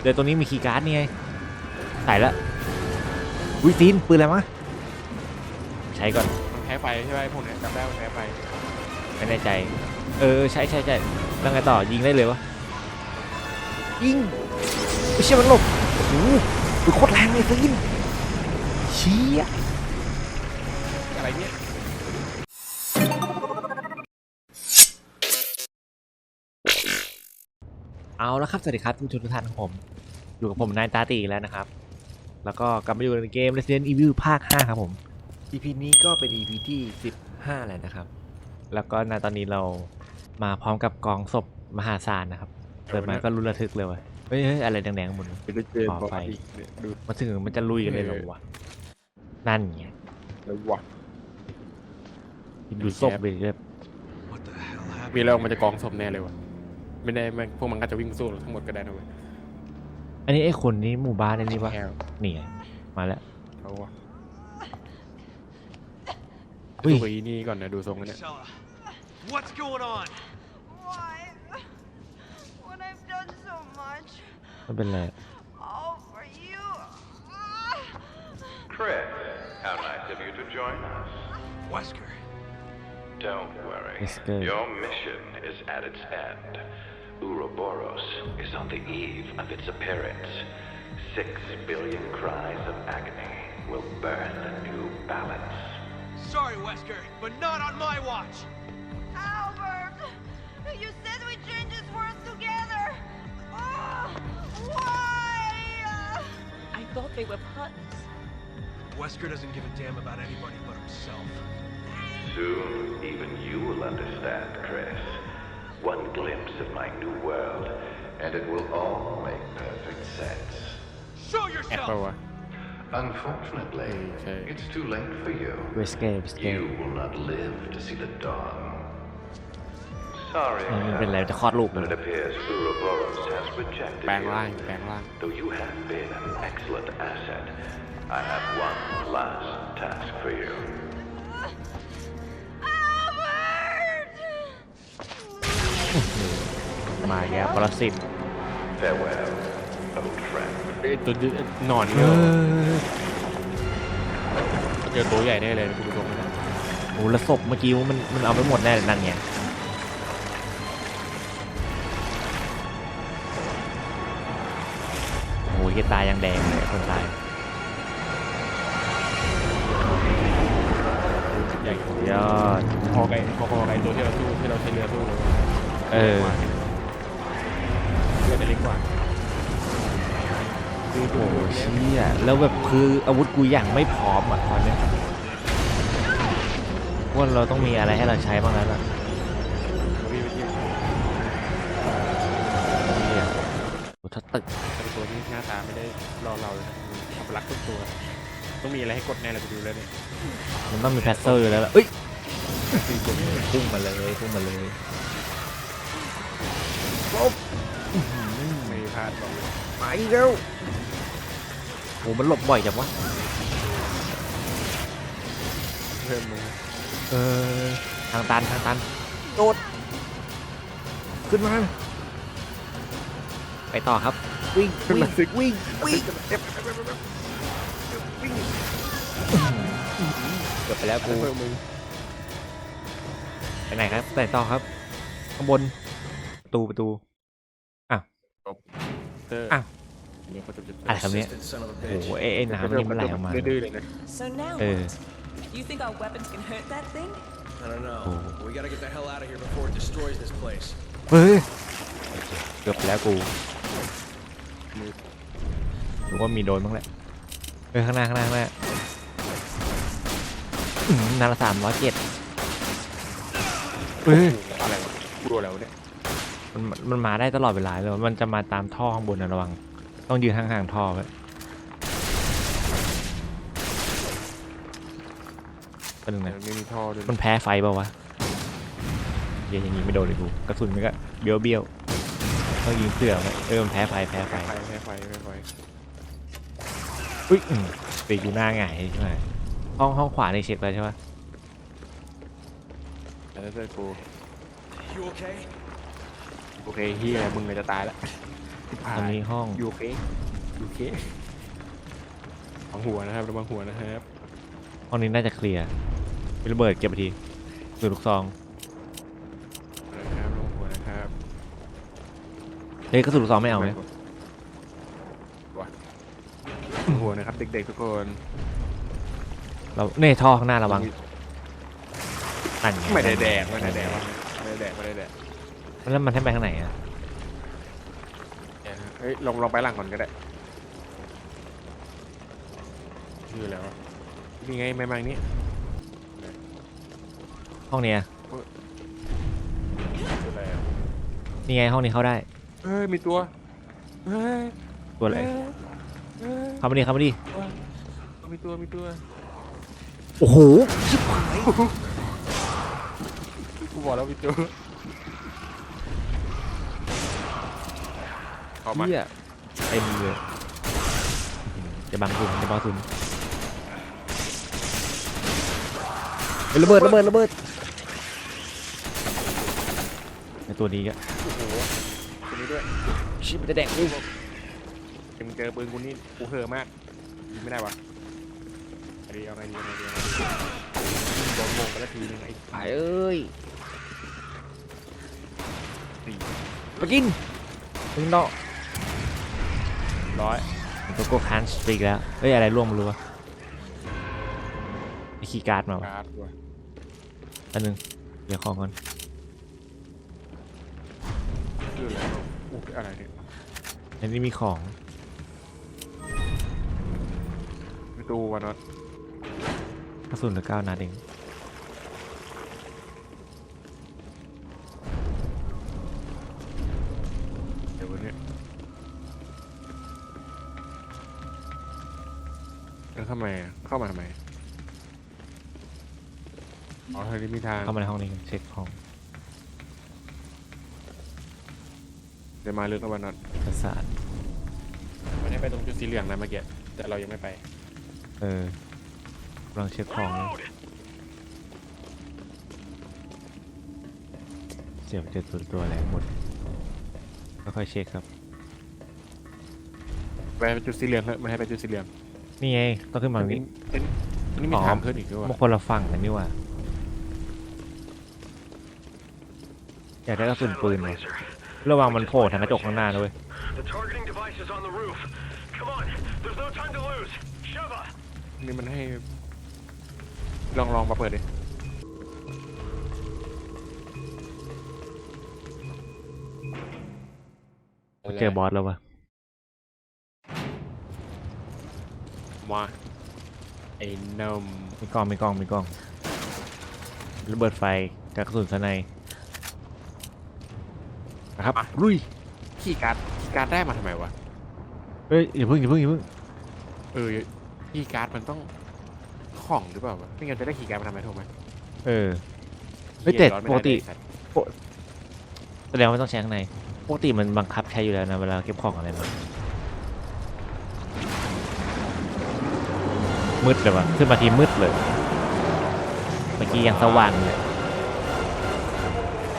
เดี๋ยวตรงนี้มีคีย์การ์ดนี่ไงใส่ละวิซีนปืนอะไรมะใช้ก่อนมันแพ้ไฟใช่ไหมพวกเนี้ยจำได้มันแพ้ไฟไม่แน่ใจ เออใช่ใช่ใช่แล้วไงต่อยิงได้เลยวะยิงไม่เชื่อมันหลบโอ้โหปืนโคตรแรงเลยซีนเชี่ย เอาละครับสวัสดีครับทุกทุกท่านของผม อยู่กับผมนายตาตีอีกแล้วนะครับ แล้วก็กลับมาอยู่ในเกม Resident Evil ภาค 5 ครับผม EP นี้ก็เป็น EP ที่ 15 แล้วนะครับ แล้วก็ในตอนนี้เรามาพร้อมกับกองศพมหาศาลนะครับเปิดมาก็รุนระทึกเลยเว่ะเฮ้ยเฮ้ยอะไรแดงๆหมดเลยเป็นเจนขอบอกไฟอีกเนี่ยดูมาถึงมันจะลุยกันเลยเหรอวะนั่นไงแล้ววะดูศพเลยแบบ What the hell happened? มีแล้วมันจะกองศพแน่เลยวะ ไม่ได้มันพวกมันก็จะวิ่งสู้ทั้งหมดก็ได้นะเว้ยอันนี้ไอ้คนนี้หมู่บ้านอันนี้ปะแค่นี่ไงมาแล้วเขาวะอุ้ยดูไอ้นี่ก่อนนะดูทรงกันเนี่ย Marcella, what's going on? Why? When I've done so much, มันเป็นไร all for you. Ah! Chris, how nice of you to join us. Wesker. Don't worry. Wesker. Your mission is at its end. Ouroboros is on the eve of its appearance. Six billion cries of agony will burn a new balance. Sorry, Wesker, but not on my watch. Albert, you said we change this world together. Ah, why? I thought they were partners. Wesker doesn't give a damn about anybody but himself. Soon, even you will understand, Chris. One glimpse of my new world, and it will all make perfect sense. Show แอปเปล่า yourself! วะ Unfortunately, Okay. it's too late for you. เวสเกมสเกม You will not live to see the dawn. Sorry, มันเป็นไรจะคลอดลูก but it appears Ouroboros has rejected แปลง you. ร่างแปลงร่าง Though you have been an excellent asset, I have one last task for you. มาแย่ปรสิต Farewell, old friend. เอ้ยตัวนี้หนอนเนี่ยเจอตัวใหญ่แน่เลยคุณผู้ชมนะโอ้แล้วศพเมื่อกี้มันมันเอาไปหมดแน่เลยนั่นไงโอ้ยตายยังแดงเลยคนตายใหญ่ยอดพอไกพอพอไกตัวที่เราสู้ที่เราใช้เรือสู้เลย เออ เรือจะเล็กกว่าโอ้โหเชี่ยแล้วแบบคืออาวุธกูอย่างไม่พร้อมอะตอนเนี้ยว่าเราต้องมีอะไรให้เราใช้บ้างแล้วล่ะวิ่งไปที่เชี่ยโอ้ถ้าตึกเป็นตัวที่หน้าตาไม่ได้รอเราเลยนะอัปลักษณ์ทุกตัว ต้องมีอะไรให้กดแน่เลยกูดูแล้วเนี่ยมันต้องมีแพสเซอร์แล้วล่ะเอ้ยพุ่งมาเลยพุ่งมาเลย ไม่พลาดบอกเลยไปเร็วโอ้มันหลบบ่อยจังวะเพิ่มมือเออทางตันทางตันโดดขึ้นมาไปต่อครับ วิ่งวิ่งวิ่งวิ่งเกือบไปแล้วกูเพิ่มมือไปไหนครับไปต่อครับข้างบน ประตูประตูเตอร์อ้าวเดี๋ยวเขาจะจะอะไรครับเนี่ย Persistent son of a โอ้ bitch. โหเอ้ยเอ้ยน้ำนี่มันไหลออกมาดื้อๆเลยนะ So now Uh. what? You think our weapons can hurt that thing? I don't know. Oh. But we gotta get the hell out of here before it destroys this place. เฮ้ยเกือบไปแล้วกูหรือว่ามีโดนบ้างแหละเออข้างหน้าข้างหน้าข้างหน้าอื้อหือนาละสามร้อยเจ็ดเฮ้ยอะไรวะกลัวแล้วเนี่ย มันมันมันมาได้ตลอดเวลาเลยมันจะมาตามท่อข้างบนนะระวัง ต้องยืนห่างๆท่อไว้เป็นยังไงไม่มีท่อด้วยมันแพ้ไฟเปล่าวะเหี้ยอย่างนี้ไม่โดนเลยกูกระสุนมันก็เบี้ยวเบี้ยวๆต้องยิงเผื่อไว้เออมันแพ้ไฟแพ้ไฟไฟไฟไฟไฟไฟอุ้ยอืมปีกอยู่หน้าหงายใช่ไหมห้องห้องขวาในเช็คแล้วใช่ปะแล้วเตอร์กู You okay? โอเคเฮียมึงเลยจะตายแล้วอันนี้ห้องยูเคยูเคระวังหัวนะครับระวังหัวนะครับห้องนี้น่าจะเคลียร์มีระเบิดเก็บไปทีสูลูกซองนะครับระวังหัวนะครับเฮ้ยกระสุนลูกซองไม่เอาไหมวะระวังหัวนะครับ เด็กๆทุกคนเราเน่ท่อข้างหน้าระวังนั่นงไม่ได้แดกไม่ได้แดกวะไม่ได้แดกไม่ได้แดก แล้วมันให้ไปข้างไหนอะเฮ้ยลองลองไปหลังก่อนก็ได้ชื่อแล้วะนี่ไงไม่มานี้ห้องเนี้ยชื่ออะไรอะนี่ไงห้องนี้เข้าได้ เฮ้ยมีตัวเฮ้ยตัวอะไรเฮ้ยเข้ามาดิเข้ามาดิมีตัวมีตัวโอ้โห กูบอกแล้วมีตัว เข้ามาเฮียเต็มเลยจะบังซุนจะบังซุนเฮ้ยระเบิดระเบิดระเบิดไอตัวนี้ก็โอ้โหตัวนี้ด้วยชิบมันจะแดกกูเอ็มงเจอปืนกูนี่กูเห่อะมากยิงไม่ได้วะเอาดีเอาไงดีเอาไงดีเอาไงดีโดนมงไปแล้วทีนึงไอ้ไปเอ้ยสี่มากินถึงเนาะ ร้อยโกโก้คันสตรีกแล้วเฮ้ยอะไรร่วงไม่รู้วะไอคีย์การ์ดมาวะการ์ดว่ะอันนึงเดี๋ยวของก่อนชื่ออะไรอู้อะไรเนี่ยอันนี้มีของมีตู้วะน็อตกระสุนเหลือเก้านัดเอง ทำไมอะเข้ามาทำไมอ๋อทางนี้มีทางเข้ามาในห้องนี้กันเช็คของเดี๋ยวมาเรื่องกับวันน็อตประสาทมันให้ไปตรงจุดสีเหลืองนะเมื่อกี้แต่เรายังไม่ไป เออลองเช็คของเลยเจ็บเจ็บตัวตัวอะไรหมดค่อยๆเช็คครับไปจุดสีเหลืองเถอะมันให้ไปจุดสีเหลือง นี่ไงต้องขึ้นมาตรงนี้เอ้ยอันนี้มีอ๋อทางขึ้นอีกด้วยมันวะคนละฝั่งกันนี่หว่าอยากได้กระสุนปืนว่ะระวังมันโผล่ทางกระจกข้างหน้าด้วย The targeting device is on the roof. Come on, there's no time to lose. Sheva! นี่มันให้ ลองลองมาเปิดดิเจอบอสแล้ววะ มาไอ้นมมีกล้องมีกล้องมีกล้องระเบิดไฟกับกระสุนสไนป์นะครับลุยขี่การ์ดขี่การ์ดได้มาทำไมวะเฮ้ยอย่าเพิ่งอย่าเพิ่งอย่าเพิ่งเออขี่การ์ดมันต้องของหรือเปล่าวะไม่งั้นจะได้ขี่การ์ดมาทำไมถูกไหมเออ เฮ้ยแต่ขี่ร้อนไม่ปกติได้เลยสัตว์แสดงว่าต้องใช้ข้างในปกติมันบังคับใช้อยู่แล้วนะเวลาเก็บของอะไรมา มืดเลยวะขึ้นมาทีมืดเลย เมื่อกี้ยังสว่างเลย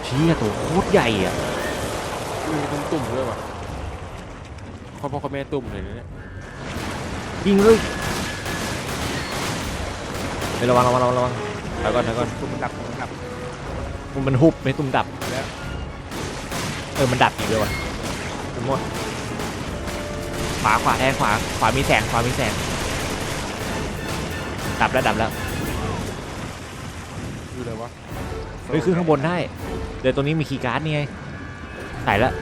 เชี่ยตัวโคตรใหญ่อะมีตุ่มตุ่มๆด้วยวะพ่อพ่อกับแม่ตุ่มเลยนะเนี่ยยิงเลยเฮ้ยระวังระวังระวังระวังแล้วก่อนแล้วก่อนตุ่มมันดับตุ่มมันดับมันหุบไม่ตุ้มดับแล้วเออมันดับอีกด้วยวะมันมั่วขวาขวาแทนขวาขวามีแสงขวามีแสง ดับแล้วดับแล้วอยู่เลยวะเฮ้ยขึ้นข้างบนได้ เดี๋ยวตรงนี้มีคีย์การ์ดนี่ไงใส่แล้ว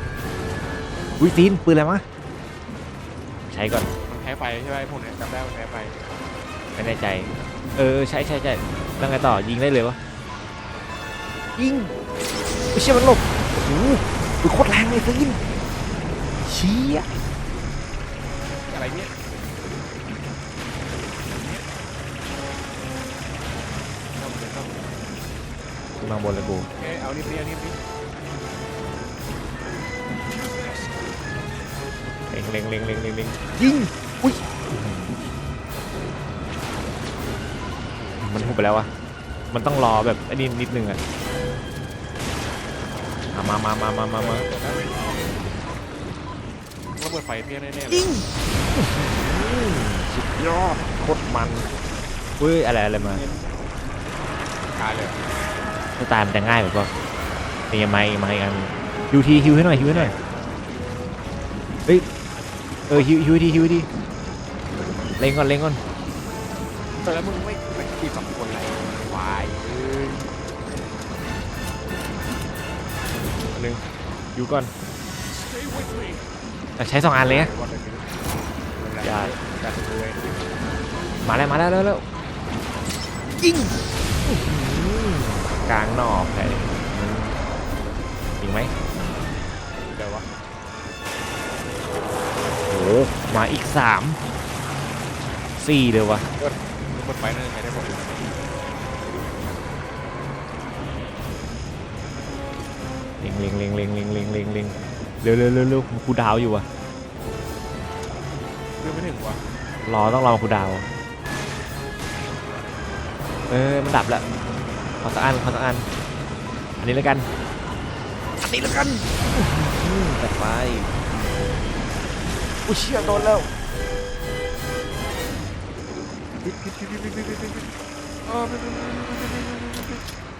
วิซีนปืนอะไรมะใช้ก่อนมันแพ้ไฟใช่ไหมพวกเนี้ยจำได้มันแพ้ไฟไม่แน่ใจ เออใช่ใช่ใช่แล้วไงต่อยิงได้เลยวะยิงไม่เชื่อมันหลบโอ้โหปืนโคตรแรงเลยซีนเชี่ยอะไรเนี่ย มาบนเลยกูเอ้ยเอานี่ไปเอานี่ไปเล็งเล็งเล็งเล็งเล็งเล็งยิงอุ้ยมันหุบไปแล้ววะมันต้องรอแบบอันนี้นิดนึงอะอะมามามามามามาระเบิดไฟเพี้ยแน่ๆเลยยิงสุดยอดโคตรมันเฮ้ยอะไรอะไรมา ตายเลย ถ้าตายมันจะง่ายกว่าเป็นยังไงมาอีกอันฮิวทีฮิวให้หน่อยฮิวให้หน่อยเฮ้ยเออฮิวฮิวให้ดีฮิวให้ดีเล็งก่อนเล็งก่อนแต่แล้วมึงไม่ไปขี่สองคนอะไรวายเอ้ยนหนึ่งฮิวก่อนอ่ใช้สองอันเลยนะอย่ามาแล้วมาแล้วแล้วแล้วยิง กลางนอกใช่ยิงไหมเดี๋ยววะโอ้โหมาอีกสามสี่เลยวะระเบิดไฟนั่นใช้ได้หมดเลยเล็งเล็งเล็งเล็งเล็งเล็งเล็งเล็งเร็วเร็วเร็วเร็วครูดาวอยู่อะเรื่องไม่ถึงวะรอต้องรอครูดาว เออมันดับแล้ว ขอสักอันขอสักอัน อันนี้แล้วกัน อันนี้แล้วกันแต่ไปอุ้ยเชี่ยโดนแล้ว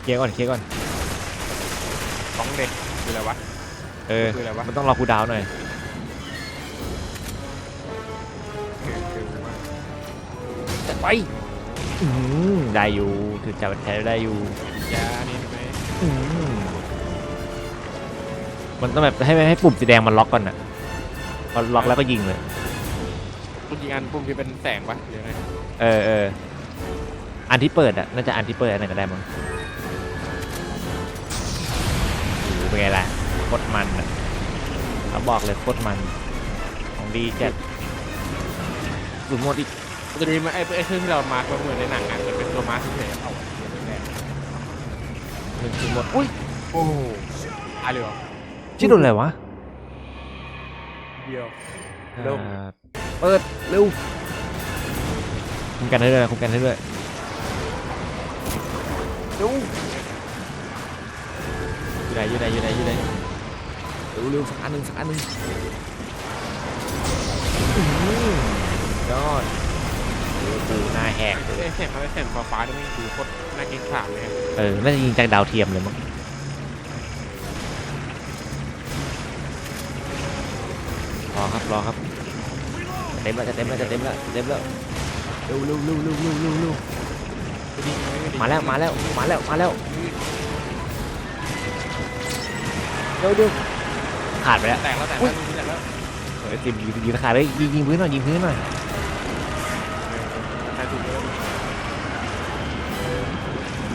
เคลียก่อนเคลียก่อนสองเด็กคืออะไรวะ เออ คืออะไรวะ มันต้องรอคูดาวหน่อยไป อื้อหือได้อยู่ถือจับแทนได้อยู่ยานี่ใช่ไหมอื้อหือมันต้องแบบให้ให้ปุ่มสีแดงมันล็อกก่อนอะพอล็อกแล้วก็ยิงเลย ปุ่มยิงอันปุ่มที่เป็นแสงปะหรือไงเออเอออันที่เปิดอะน่าจะอันที่เปิดอันไหนก็ได้มั้งโอ้โหเป็นไงล่ะโคตรมันอะเขาบอกเลยโคตรมัน ของดีจัดสุดหมดอีก จะมีมาไอ้ไอ้เครื่องที่เรามาร์กไว้เหมือนในหนังอะจะเป็นตัวมาร์กเฉยๆเอาแดงหนึ่งสุดหมดอุ้ยโอ้ตายเลยเหรอชื่อโดนอะไรวะเดียวเริ่มอ่าเปิดเร็วคุมกันให้ด้วยคุมกันให้ด้วยเร็วอยู่ไหนอยู่ไหนอยู่ไหนอยู่ไหนเร็วเร็วสักอันหนึ่งสักอันหนึ่งอื้อหือยอด โอ้โหหน้าแหกเลย ไอ้แสงอะไรแสงฟ้าๆนี่ไม่คือโคตรน่าเกรงขามเลยอะเออ น่าจะยิงจากดาวเทียมเลยมั้ง รอครับ รอครับจะเต็มแล้วจะเต็มแล้วจะเต็มแล้วจะเต็มแล้ว เร็วเร็วเร็วเร็วเร็วเร็วเร็วไม่ดีไม่ดีมาแล้ว มาแล้ว มาแล้ว มาแล้ว เร็วเร็วขาดไปแล้ว แตกแล้วแตกแล้วแตกแล้ว เออจิมยิงยิงขาดเลยยิงยิงพื้นหน่อยยิงพื้นหน่อย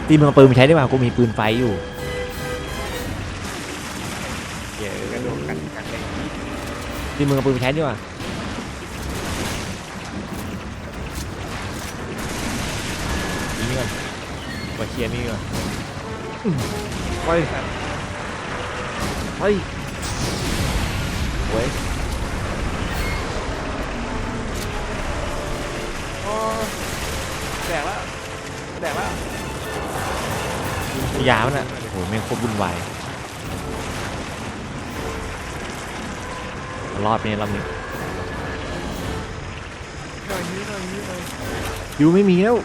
ตีมึงเอาปืนมาใช้ได้ป่ะกูมีปืนไฟอยู่เย้กระโดดกันกันเลยตีมึงเอาปืนมาใช้ดีกว่ายิงก่อนมาเคลียร์นี่ก่อนอืมไปไปเว้ยโอ้แตกแล้วแตกแล้ว ยามันอะโหแม่งโคตรวุ่นวายรอดไปในรอบนี้หน่อยนี้หน่อยนี้หน่อยยูไม่มีแล้ว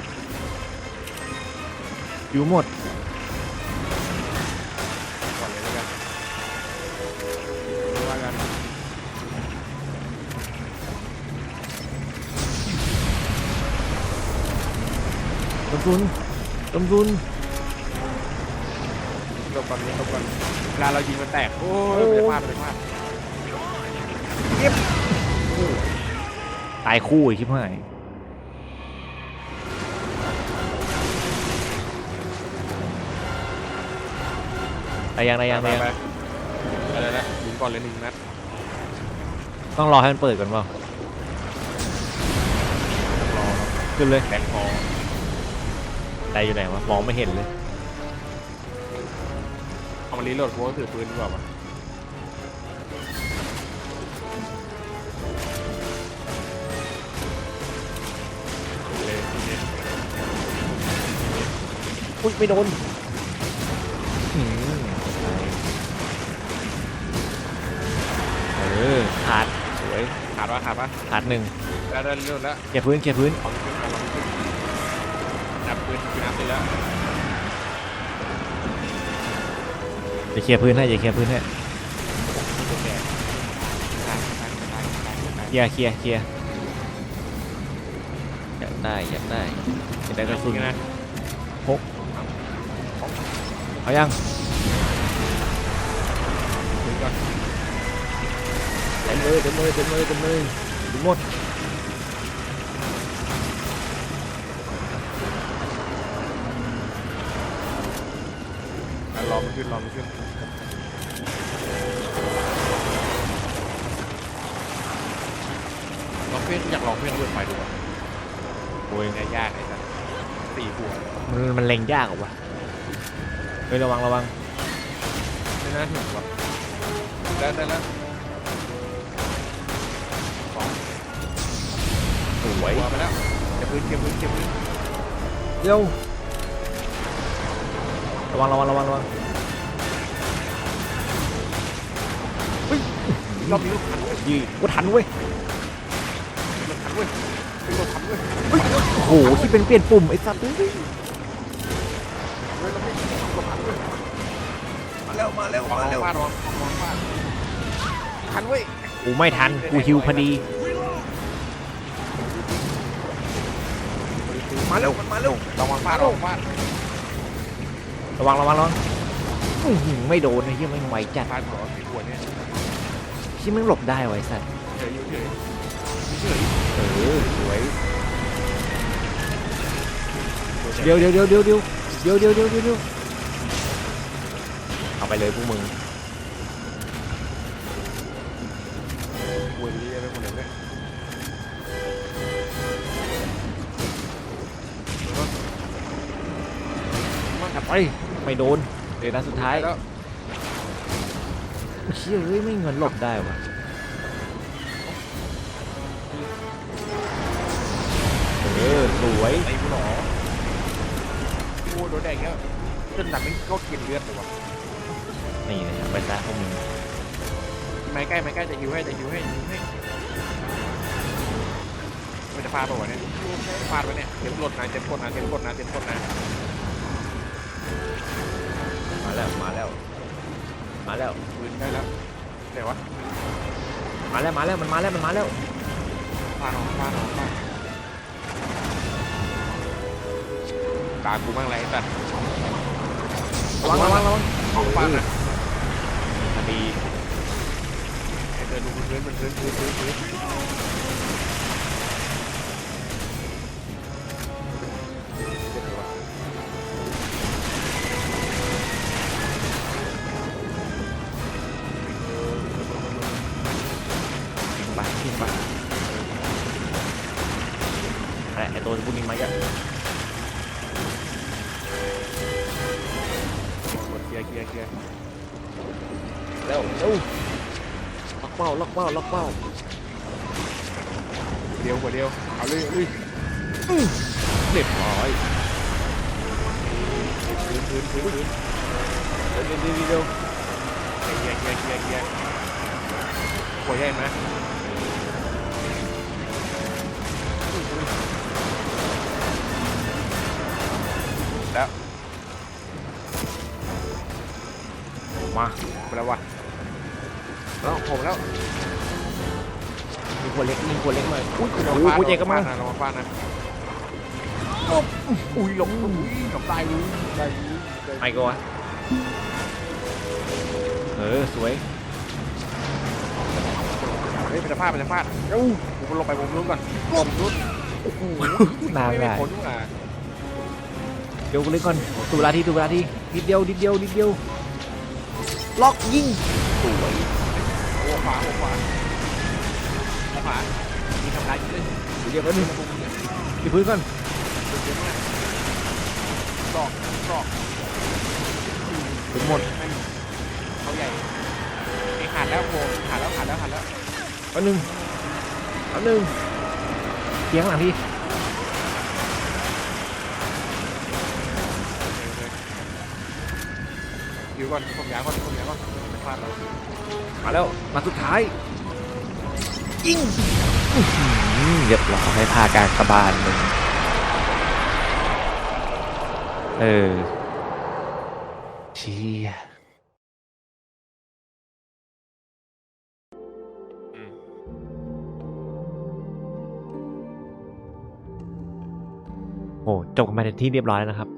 ยูหมดก่อนเลยแล้วกันว่ากันต้มซุนต้มซุน บก่อนนี้หลบก่อนเวลาเรายิงมันแตก โอ้ยไม่ได้พลาดไม่ได้พลาดตายคู่อีกชิบหายอะไรยังอะไรยังอะไรยังไปอะไรนะยิงก่อนเลยหนึ่งนัดต้องรอให้มันเปิดก่อนเปล่ารอขึ้นเลยแตกคอได้อยู่ไหนวะมองไม่เห็นเลยเอา มารีโหลดกูก็ถือปืนดีกว่าวะเลยทีเดียวอุ้ยไม่โดนอืมเออขาดสวยขาดวะขาดวะขาดหนึ่งแล้วได้เรื่องแล้วเคลียร์พื้นเคลียร์พื้น ของขึ้นของขึ้นนับปืนคือนับไปแล้ว จะเคลียร์พื้นให้จะเคลียร์พื้นให้ตัวแก่ตายตายตายตายตายเคลียร์เคลียร์เคลียร์อยากได้อยากได้อยากได้กระสุนนะพกเอายังปืนก่อนเต็มเลยเต็มเลยเต็มเลยเต็มเลยดูหมด ขึ้นรอมันขึ้นลองเพื่อนอยากลองเพื่อนเพื่อนไฟดูอะโอ้ยเนี่ยยากไอ้สัสสี่หัวมันมันเล็งยากเหรอวะเฮ้ยระวังระวังไม่น่าถึงว่ะได้ได้แล้วสองสวยหัวไปแล้วเก็บพื้นเก็บพื้นเก็บพื้นเดี๋ยวระวังระวังระวังระวัง รอบนี้รถทันเว้ยยีกูทันเว้ยรถทันเว้ยรถทันเว้ยโอ้โหที่เป็นเปลี่ยนปุ่มไอ้สัตว์เอ้ยมาแล้วมาแล้วมาแล้วฟาดรองรองฟาดทันเว้ยกูไม่ทันกูฮิวพอดี มาเร็วมันมาเร็วระวังฟาดระวังฟาดระวังระวังระวังอื้อหือไม่โดนไอ้เหี้ยไม่งไวจัดฟาดหัวสี่หัวเนี่ย ที่มึงหลบได้ไว้สัตว์เฉยอยู่เฉยเฉยเออสวยเดี๋ยวเดี๋ยวเดี๋ยวเดี๋ยวเดี๋ยวเดี๋ยวเดี๋ยวเดี๋ยวเดี๋ยวเอาไปเลยพวกมึงหัวดีอะไรหมดเลยเนี่ยไปไม่โดนเดี๋ยวนัดสุดท้ายแล้ว เชี่ยเฮ้ยไม่เงินหลบได้วะเออสวยไอ้กูหนอโอ้โดนแดงเงี้ยจนหนักนี่ก็กินเลือดเลยวะนี่นะไปซะพวกมึงไม่ใกล้ไม่ใกล้จะหิวให้จะหิวให้หิวให้มันจะฟาดป่าวะเนี่ยฟาดวะเนี่ยเต็มรถนะเต็มกดนะเต็มกดนะเต็มกดนะมาแล้วมาแล้ว มาแล้ว ปืนได้แล้วแต่ว่ามาแล้วมาแล้วมันมาแล้วมันมาแล้วฟาดออกฟาดออกฟาดตากูบ้างไรสัตว์ระวังระวังระวังของฟาดนะคดีไอ้เดินดูพื้นพื้นพื้นพื้นพื้นพื้น ป้าล็อกเป้าล็อกเป้าเดียวกว่าเดียวเอาเลยเอาเลยเรียบร้อยพื้นพื้นพื้นพื้นเร็วเร็วเร็วเร็วเกียร์เกียร์เกียร์เกียร์หัวใหญ่ไหมแล้วมาไปแล้ววะ แล้วผมแล้วมีคนเล็กมีคนเล็กหน่อยอุ้ยระโอ้วังโหฟาดเจ๊ก็มาระวังฟาดนะอุ้ยหลบอุ้ยหลบได้อุ้ยได้อุ้ยได้ไม่ก็วะเออสวยเฮ้ยมันจะฟาดมันจะฟาดเอ้ากูลงไปมุมนู้นก่อนมุมนู้นโอ้โหนานไม่ไงได้ผลอะเดี๋ยวกูเล่นก่อนดูเวลาทีดูเวลาทีนิดเดียวนิดเดียวนิดเดียวล็อกยิงสวยโอ้ข วาโอ้ขวาโอ้ขวามีทำลายอยู่เลยเดี๋ยวก็นึงที่พื้นก่อนเยอะมากตอกตอกถึงหมดเขาใหญ่ไอ้ขาดแล้วโผล่ขาดแล้วขาดแล้วขาดแล้วอันหนึ่งอันหนึ่งเทียงหลังพี่อยู่ก่อนผมยาก่อนผมยาก่อน จะฟาดเรามาแล้วมาสุดท้ายเยิงอื้อหือเรียบร้อยพากลารกระบาลเลยเออเชี่ยอืมโอ้จบกันมาเป็นที่เรียบร้อยแล้วนะครับ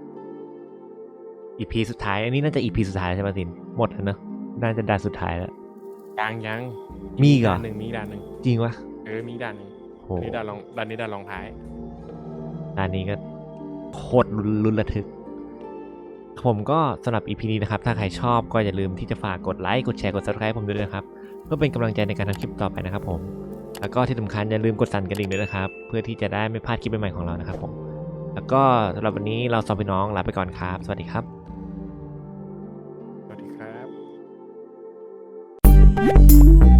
อีพีสุดท้าย อันนี้น่าจะอีพีสุดท้ายแล้วใช่ไหมสินหมดแล้วเนอะ น่าจะด่านสุดท้ายแล้ว ยังยังมีอีกเหรอ ด่านหนึ่งมีด่านหนึ่งจริงวะเออมีด่านหนึ่งโหอันนี้ด่านรองด่านนี้ด่านรองท้าย ด่านนี้ก็โคตรลุ้นระทึก ผมก็สำหรับ EP นี้นะครับ ถ้าใครชอบก็อย่าลืมที่จะฝากกดไลค์ กดแชร์ กด subscribe ผมด้วยนะครับ เพื่อเป็นกำลังใจในการทำคลิปต่อไปนะครับผม แล้วก็ที่สำคัญอย่าลืมกดสั่นกระดิ่งด้วยนะครับ เพื่อที่จะได้ไม่พลาดคลิปใหม่ๆของเรานะครับผม แล้วก็สำหรับวันนี้เราสองพี่น้องลาไปก่อนครับ สวัสดีครับ Música